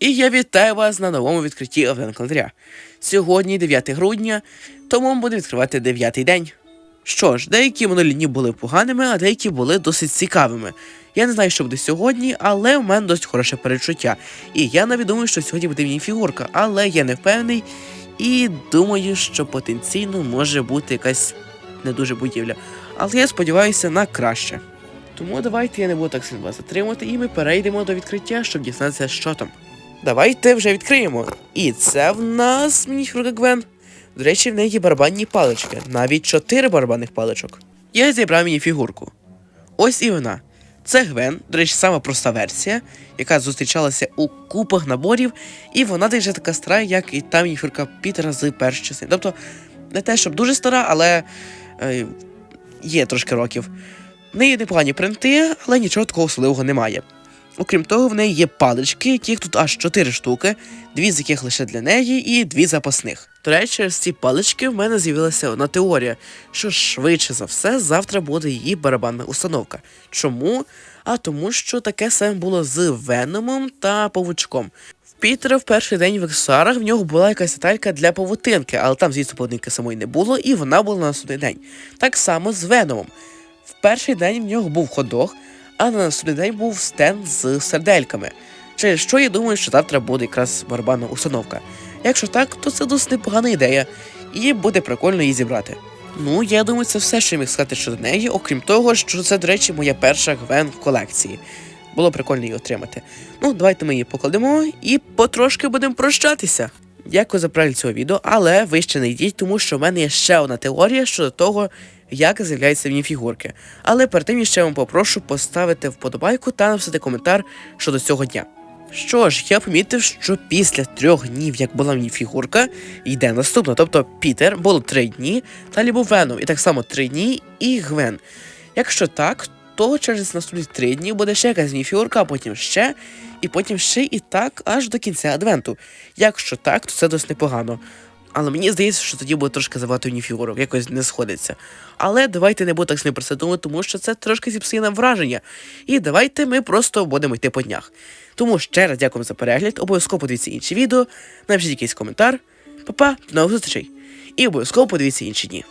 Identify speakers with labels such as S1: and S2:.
S1: І я вітаю вас на новому відкритті Овен календаря. Сьогодні 9 грудня, тому ми будемо відкривати 9 день. Що ж, деякі минулі дні були поганими, а деякі були досить цікавими. Я не знаю, що буде сьогодні, але у мене досить хороше перечуття. І я навіть думаю, що сьогодні буде міні-фігурка, але я не впевнений і думаю, що потенційно може бути якась не дуже будівля. Але я сподіваюся на краще. Тому давайте я не буду так сильно вас затримувати, і ми перейдемо до відкриття, щоб дізнатися, що там. Давайте вже відкриємо. І це в нас мініфюрка Гвен. До речі, в неї є барабанні палички, навіть чотири барабанних паличок. Я зібрав мініфігурку. Ось і вона. Це Гвен, до речі, сама проста версія, яка зустрічалася у купах наборів, і вона вже така стара, як і та мініфюрка Пітера з першої частини. Тобто, не те, щоб дуже стара, але е, є трошки років. В неї непогані принти, але нічого такого особливого немає. Окрім того, в неї є палички, яких тут аж 4 штуки, дві з яких лише для неї, і дві запасних. До речі, через ці палички в мене з'явилася одна теорія, що швидше за все завтра буде її барабанна установка. Чому? А тому, що таке саме було з Веномом та Павучком. В Пітера в перший день в Ексарах в нього була якась деталька для павутинки, але там, звісно, павутинки самої не було, і вона була на наступний день. Так само з Веномом. В перший день в нього був ходок, а на наступний день був стенд з сердельками. Через що я думаю, що завтра буде якраз барабанна установка. Якщо так, то це досить непогана ідея, і буде прикольно її зібрати. Ну, я думаю, це все, що я міг сказати щодо неї, окрім того, що це, до речі, моя перша гвен в колекції. Було прикольно її отримати. Ну, давайте ми її покладемо і потрошки будемо прощатися. Дякую за перегляд цього відео, але ви ще не йдіть, тому що в мене є ще одна теорія щодо того, як з'являються мініфігурки. Але перед тим я ще вам попрошу поставити вподобайку та написати коментар щодо цього дня. Що ж, я помітив, що після трьох днів, як була мініфігурка, йде наступна. Тобто Пітер було три дні, далі був Веном, і так само три дні і Гвен. Якщо так, то через наступні три дні буде ще якась мініфігурка, а потім ще, і потім ще і так аж до кінця адвенту. Якщо так, то це досить непогано. Але мені здається, що тоді буде трошки завати уніфігурок, якось не сходиться. Але давайте не будемо так сильно про це думати, тому що це трошки зіпсує нам враження. І давайте ми просто будемо йти по днях. Тому ще раз дякую за перегляд, обов'язково подивіться інші відео, напишіть якийсь коментар. Па-па, до нових зустрічей. І обов'язково подивіться інші дні.